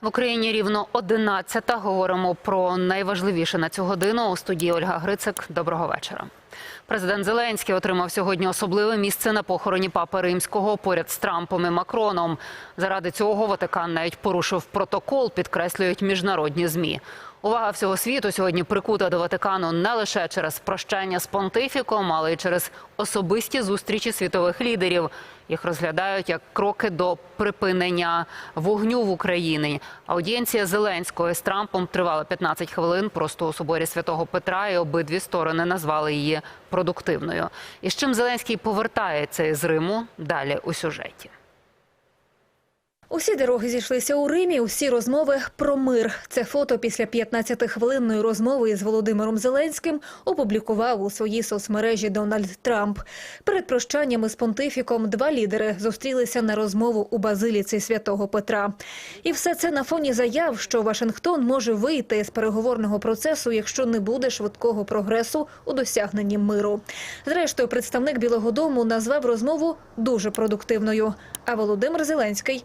В Україні рівно 11 Говоримо про найважливіше на цю годину. У студії Ольга Грицик. Доброго вечора. Президент Зеленський отримав сьогодні особливе місце на похороні папи римського поряд з Трампом і Макроном. Заради цього Ватикан навіть порушив протокол, підкреслюють міжнародні змі. Увага всього світу сьогодні прикута до Ватикану не лише через прощання з понтифіком, але й через особисті зустрічі світових лідерів. Їх розглядають як кроки до припинення вогню в Україні. Аудієнція Зеленського з Трампом тривала 15 хвилин просто у соборі святого Петра, і обидві сторони назвали її продуктивною. І з чим Зеленський повертається із Риму далі у сюжеті. Усі дороги зійшлися у Римі. Усі розмови про мир. Це фото після 15-хвилинної розмови із Володимиром Зеленським опублікував у своїй соцмережі Дональд Трамп. Перед прощаннями з понтифіком два лідери зустрілися на розмову у базиліці святого Петра. І все це на фоні заяв, що Вашингтон може вийти з переговорного процесу, якщо не буде швидкого прогресу у досягненні миру. Зрештою, представник Білого Дому назвав розмову дуже продуктивною. А Володимир Зеленський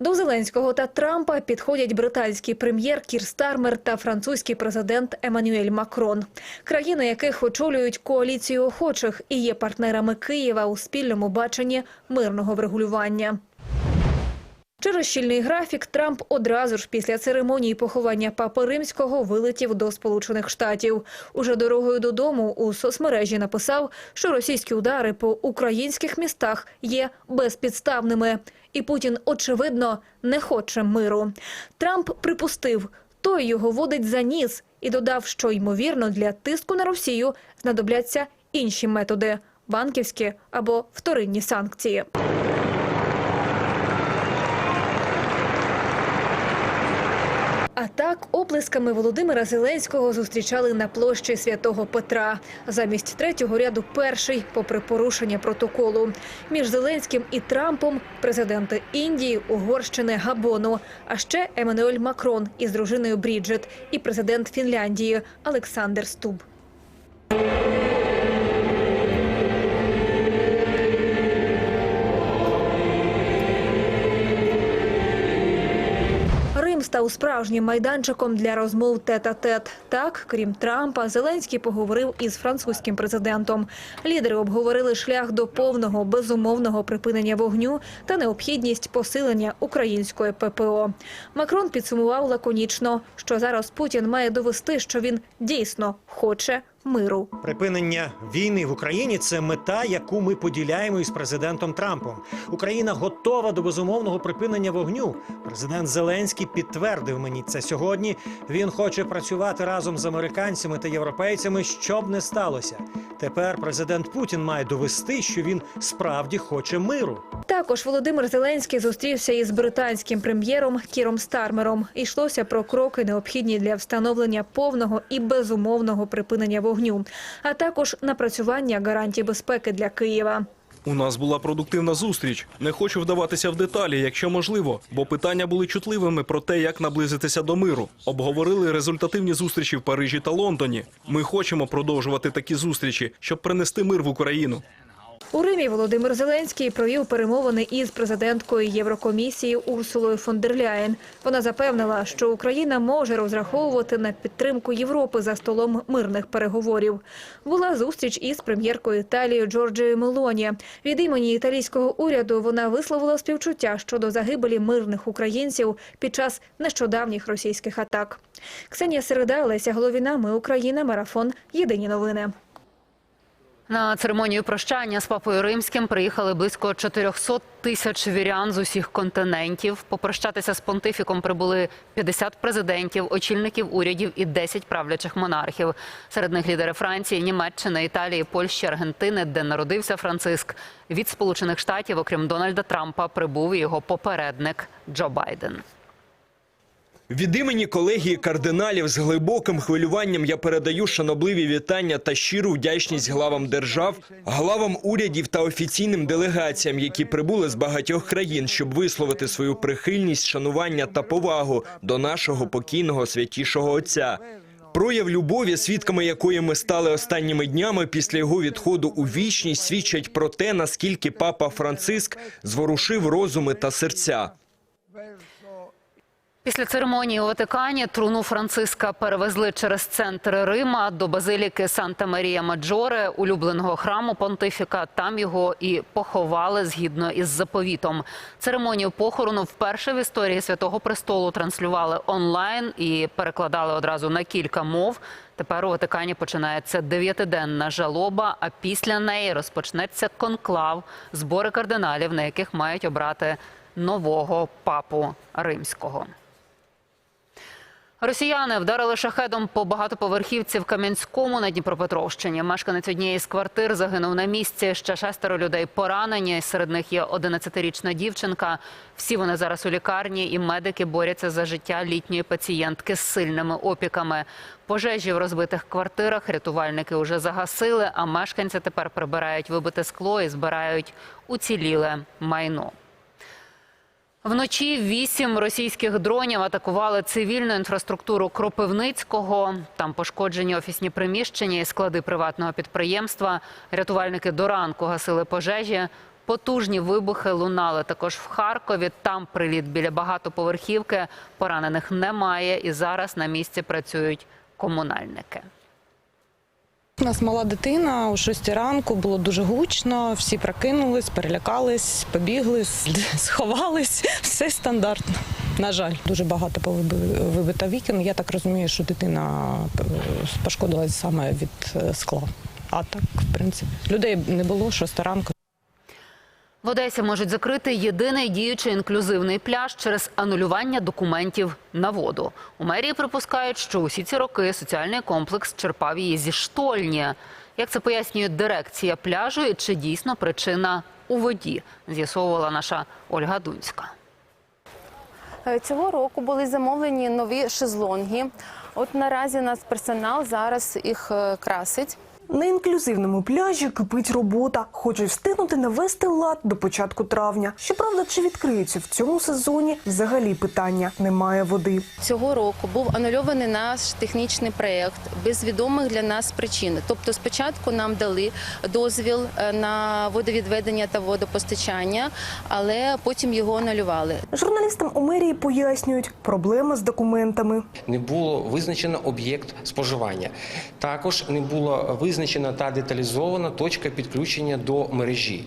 До Зеленського та Трампа підходять британський прем'єр Кір Стармер та французький президент Еммануель Макрон, країни яких очолюють коаліцію охочих і є партнерами Києва у спільному баченні мирного врегулювання. Через щільний графік Трамп одразу ж після церемонії поховання папи римського вилетів до Сполучених Штатів. Уже дорогою додому у соцмережі написав, що російські удари по українських містах є безпідставними, і Путін очевидно не хоче миру. Трамп припустив, той його водить за ніс і додав, що ймовірно для тиску на Росію знадобляться інші методи банківські або вторинні санкції. Так оплесками Володимира Зеленського зустрічали на площі святого Петра. Замість третього ряду перший, попри порушення протоколу. Між Зеленським і Трампом президенти Індії, Угорщини, Габону, а ще Еммануель Макрон із дружиною Бріджет і президент Фінляндії Олександр Стуб. Став справжнім майданчиком для розмов тет-а-тет. Так, крім Трампа, Зеленський поговорив із французьким президентом. Лідери обговорили шлях до повного безумовного припинення вогню та необхідність посилення української ППО. Макрон підсумував лаконічно, що зараз Путін має довести, що він дійсно хоче миру. Припинення війни в Україні це мета, яку ми поділяємо із президентом Трампом. Україна готова до безумовного припинення вогню. Президент Зеленський підтвердив мені це сьогодні. Він хоче працювати разом з американцями та європейцями, щоб не сталося. Тепер президент Путін має довести, що він справді хоче миру. Також Володимир Зеленський зустрівся із британським прем'єром Кіром Стармером. Йшлося про кроки, необхідні для встановлення повного і безумовного припинення вогню, а також напрацювання гарантій безпеки для Києва. У нас була продуктивна зустріч. Не хочу вдаватися в деталі, якщо можливо, бо питання були чутливими про те, як наблизитися до миру. Обговорили результативні зустрічі в Парижі та Лондоні. Ми хочемо продовжувати такі зустрічі, щоб принести мир в Україну. У Римі Володимир Зеленський провів перемовини із президенткою Єврокомісії Урсулою фон дер Ляєн. Вона запевнила, що Україна може розраховувати на підтримку Європи за столом мирних переговорів. Була зустріч із прем'єркою Італії Джорджією Мелоні. Від імені італійського уряду вона висловила співчуття щодо загибелі мирних українців під час нещодавніх російських атак. Ксенія Середа, Леся Головіна. Ми Україна. Марафон. Єдині новини. На церемонію прощання з папою римським приїхали близько 400 тисяч вірян з усіх континентів. Попрощатися з понтифіком прибули 50 президентів, очільників урядів і 10 правлячих монархів. Серед них лідери Франції, Німеччини, Італії, Польщі, Аргентини, де народився Франциск. Від Сполучених Штатів, окрім Дональда Трампа, прибув його попередник Джо Байден. Від імені колегії кардиналів з глибоким хвилюванням я передаю шанобливі вітання та щиру вдячність главам держав, главам урядів та офіційним делегаціям, які прибули з багатьох країн, щоб висловити свою прихильність, шанування та повагу до нашого покійного святішого отця. Прояв любові, свідками якої ми стали останніми днями після його відходу у вічність, свідчать про те, наскільки папа Франциск зворушив розуми та серця. Після церемонії у Ватикані труну Франциска перевезли через центр Рима до базиліки Санта Марія Маджоре, улюбленого храму понтифіка. Там його і поховали згідно із заповітом. Церемонію похорону вперше в історії святого престолу транслювали онлайн і перекладали одразу на кілька мов. Тепер у Ватикані починається дев'ятиденна жалоба. А після неї розпочнеться конклав, збори кардиналів, на яких мають обрати нового папу римського. Росіяни вдарили шахедом по багатоповерхівці в Кам'янському на Дніпропетровщині. Мешканець однієї з квартир загинув на місці. Ще шестеро людей поранені. Серед них є 11-річна дівчинка. Всі вони зараз у лікарні, і медики борються за життя літньої пацієнтки з сильними опіками. Пожежі в розбитих квартирах рятувальники вже загасили, а мешканці тепер прибирають вибите скло і збирають уціліле майно. Вночі вісім російських дронів атакували цивільну інфраструктуру Кропивницького. Там пошкоджені офісні приміщення і склади приватного підприємства. Рятувальники до ранку гасили пожежі. Потужні вибухи лунали також в Харкові. Там приліт біля багатоповерхівки. Поранених немає. І зараз на місці працюють комунальники. У нас мала дитина о 6 ранку було дуже гучно. Всі прокинулись, перелякались, побігли, сховались. Все стандартно. На жаль, дуже багато вибито вікон. Я так розумію, що дитина е, пошкодилась саме від е, скла. А так, в принципі, людей не було 6 ранку. В Одесі можуть закрити єдиний діючий інклюзивний пляж через анулювання документів на воду. У мерії припускають, що усі ці роки соціальний комплекс черпав її зі штольні. Як це пояснює дирекція пляжу і чи дійсно причина у воді? З'ясовувала наша Ольга Дунська. Е, Цього року були замовлені нові шезлонги. От наразі у нас персонал зараз їх е, красить. На інклюзивному пляжі кипить робота. Хочуть встигнути навести лад до початку травня. Щоправда, чи відкриються в цьому сезоні взагалі питання немає води. Цього року був анульований наш технічний проєкт без відомих для нас причин. Тобто, спочатку нам дали дозвіл е, на водовідведення та водопостачання, але потім його анулювали. Журналістам у мерії пояснюють проблема з документами. не було визначено об'єкт споживання. Також не було визначена та деталізована точка підключення до мережі.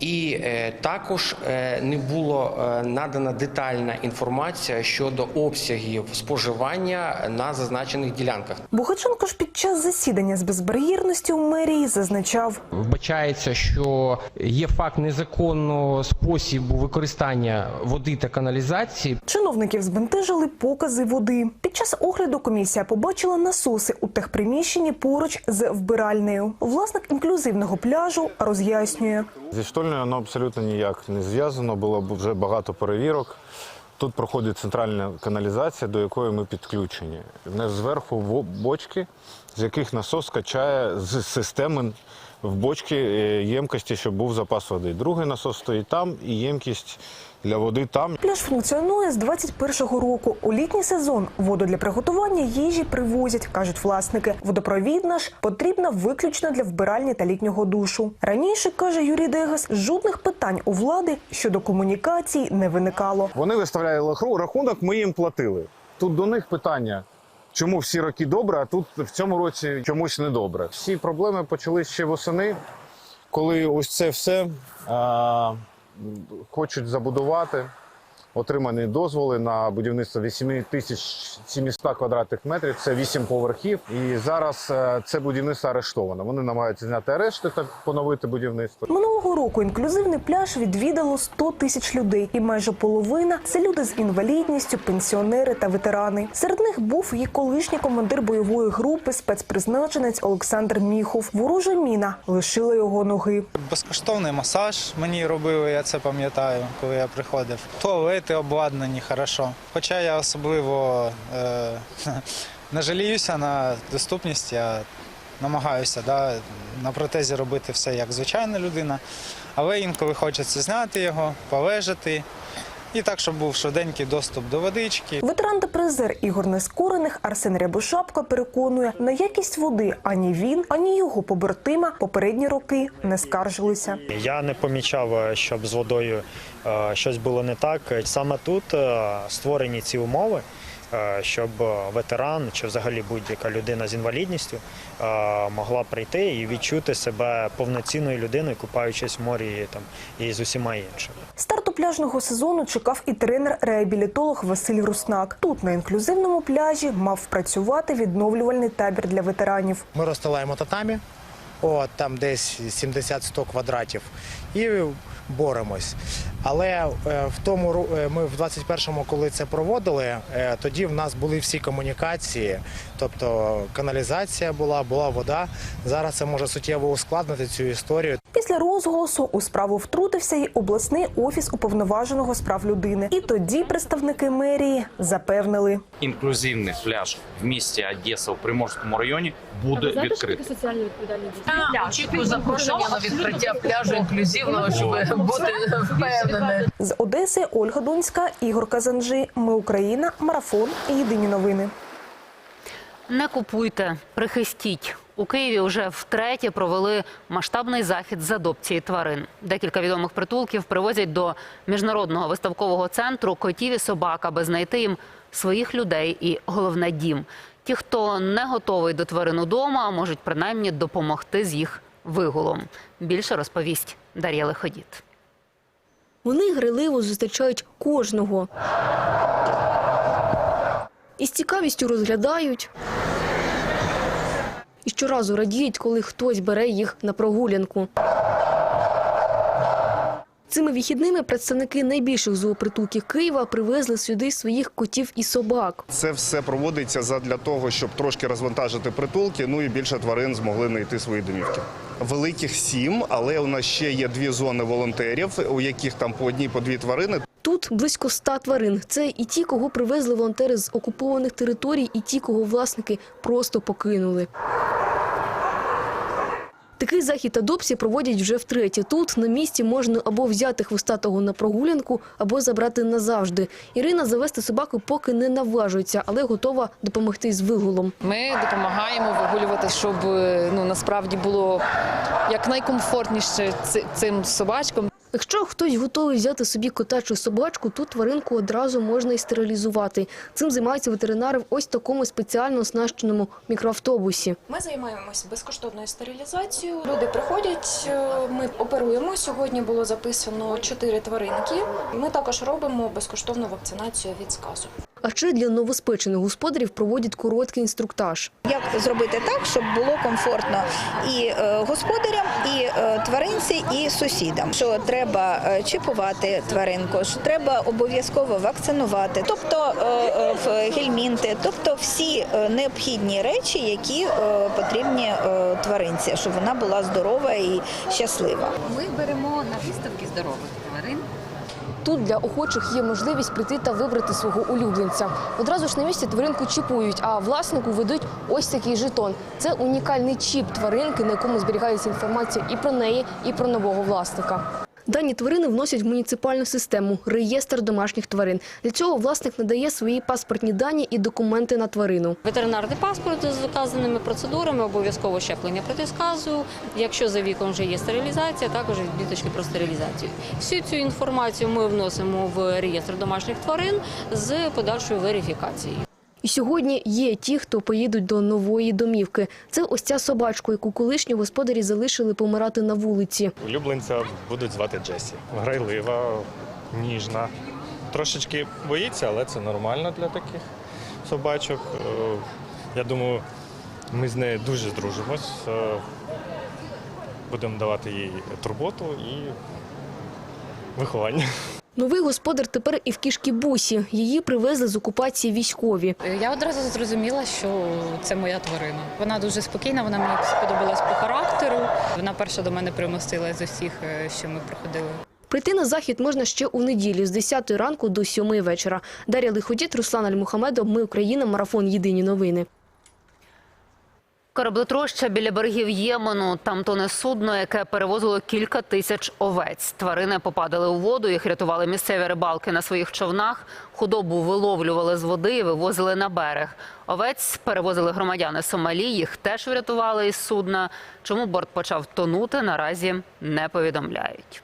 І е, також е, не було е, надана детальна інформація щодо обсягів споживання на зазначених ділянках. Бухаченко ж під час засідання з безбар'єрності у мерії зазначав, Вбачається, що є факт незаконного способу використання води та каналізації. чиновників збентежили покази води. Під час огляду комісія побачила насоси у техприміщенні поруч з вбиральнею. Власник інклюзивного пляжу роз'яснює. Зі штольнею воно абсолютно ніяк не зв'язано. Було вже багато перевірок. Тут проходить центральна каналізація, до якої ми підключені. Нас зверху бочки, з яких насос качає з системи в бочки е, ємкості, щоб був запас води. Другий насос стоїть там, і ємкість для води там. Пляж функціонує з 21-го року. У літній сезон воду для приготування їжі привозять, кажуть власники. Водопровідна ж потрібна виключно для вбиральні та літнього душу. Раніше каже Юрій Дегас, жодних питань у влади щодо комунікацій не виникало. Вони виставляли лахру- рахунок, ми їм платили. Тут до них питання. Чому всі роки добре, а тут в цьому році чомусь недобре. Всі проблеми почали ще восени, коли ось це все а, хочуть забудувати. Отримані дозволи на будівництво 8700 квадратних метрів. Це 8 поверхів. І зараз е, це будівництво арештовано. Вони намагаються зняти арешти та поновити будівництво. Минулого року інклюзивний пляж відвідало 100 тисяч людей, і майже половина це люди з інвалідністю, пенсіонери та ветерани. Серед них був і колишній командир бойової групи, спецпризначенець Олександр Міхов. Ворожа міна лишила його ноги. Безкоштовний масаж мені робили, я це пам'ятаю, коли я приходив. Туалет Туалети обладнані хорошо. Хоча я особливо е, не жаліюся на доступність, я намагаюся да, на протезі робити все як звичайна людина, але інколи хочеться зняти його, полежати. І так, щоб був швиденький доступ до водички. Ветеран та призер ігор нескорених Арсен Рябошапка переконує, на якість води ані він, ані його побратима попередні роки не скаржилися. Я не помічав, е, щоб з водою е, щось було не так. Саме тут е, створені ці умови, щоб ветеран чи взагалі будь-яка людина з інвалідністю е, могла прийти і відчути себе повноцінною людиною, купаючись в морі там і з усіма іншими. Старту пляжного сезону чекав і тренер-реабілітолог Василь Руснак. Тут на інклюзивному пляжі мав працювати відновлювальний табір для ветеранів. Ми розстилаємо татамі, от, там десь 70-100 квадратів, і боремось. Але е, в тому е, ми в 21-му, коли це проводили, е, тоді в нас були всі комунікації, тобто каналізація була, була вода. Зараз це може суттєво ускладнити цю історію. Після розголосу у справу втрутився й обласний офіс уповноваженого з прав людини. І тоді представники мерії запевнили. інклюзивний пляж в місті Одеса у Приморському районі буде відкритий. Очікую запрошення на відкриття пляжу інклюзивного, щоб бути впевненими. З Одеси Ольга Дунська, Ігор Казанжи. Ми Україна. Марафон. Єдині новини. Не купуйте, прихистіть. У Києві вже втретє провели масштабний захід з адопції тварин. Декілька відомих притулків привозять до міжнародного виставкового центру котів і собак, аби знайти їм своїх людей і головне дім. Ті, хто не готовий до тварин удома, можуть принаймні допомогти з їх вигулом. Більше розповість Дар'я Лиходіт. Вони гриливо зустрічають кожного. І з цікавістю розглядають. І щоразу радіють, коли хтось бере їх на прогулянку. Цими вихідними представники найбільших зоопритулків Києва привезли сюди своїх котів і собак. Це все проводиться задля того, щоб трошки розвантажити притулки. Ну і більше тварин змогли знайти свої домівки. Великих сім, але у нас ще є дві зони волонтерів, у яких там по одній, по дві тварини. Тут близько ста тварин. Це і ті, кого привезли волонтери з окупованих територій, і ті, кого власники просто покинули. Такий захід адопції проводять вже втретє. Тут на місці можна або взяти хвостатого на прогулянку, або забрати назавжди. Ірина завести собаку поки не наважується, але готова допомогти з вигулом. Ми допомагаємо вигулювати, щоб ну насправді було якнайкомфортніше найкомфортніше цим собачкам. Якщо хтось готовий взяти собі кота чи собачку, то тваринку одразу можна і стерилізувати. Цим займаються ветеринари в ось такому спеціально оснащеному мікроавтобусі. Ми займаємося безкоштовною стерилізацією. Люди приходять, е, ми оперуємо. Сьогодні було записано чотири тваринки. Ми також робимо безкоштовну вакцинацію від сказу. А ще для новоспечених господарів проводять короткий інструктаж. Як зробити так, щоб було комфортно і е, господарям, і е, тваринці, і сусідам. Що треба е, чіпувати тваринку, що треба обов'язково вакцинувати, тобто в гельмінти, тобто всі необхідні речі, які потрібні тваринці, щоб вона була здорова і щаслива. Ми беремо на виставки здорових тварин. Тут для охочих є можливість прийти та вибрати свого улюбленця. Одразу ж на місці тваринку чіпують, а власнику ведуть ось такий жетон. Це унікальний чіп тваринки, на якому зберігається інформація і про неї, і про нового власника. Дані тварини вносять в муніципальну систему реєстр домашніх тварин. Для цього власник надає свої паспортні дані і документи на тварину. Ветеринарний паспорт з вказаними процедурами, обов'язково щеплення проти сказу. Якщо за віком вже є стерилізація, також відбіточки про стерилізацію. Всю цю інформацію ми вносимо в реєстр домашніх тварин з подальшою верифікацією. І сьогодні є ті, хто поїдуть до нової домівки. Це ось ця собачка, яку колишні господарі залишили помирати на вулиці. Улюбленця будуть звати Джесі. Грайлива, ніжна. Трошечки боїться, але це нормально для таких собачок. Е, Я думаю, ми з нею дуже здружимось. Е, Будемо давати їй турботу і виховання. Новий господар тепер і в кішки Бусі. Її привезли з окупації військові. Я одразу зрозуміла, що це моя тварина. Вона дуже спокійна, вона мені сподобалась по характеру. Вона перша до мене примостила з усіх, е, що ми проходили. Прийти на захід можна ще у неділю з 10 ранку до 7 вечора. Дар'я Лиходіт, Руслан Альмухамедов. Ми Україна. Марафон. Єдині новини. Кораблетроща біля берегів Ємену. Там тоне судно, яке перевозило кілька тисяч овець. Тварини попадали у воду, їх рятували місцеві рибалки на своїх човнах. Худобу виловлювали з води і вивозили на берег. Овець перевозили громадяни Сомалі. Їх теж врятували із судна. Чому борт почав тонути, наразі не повідомляють.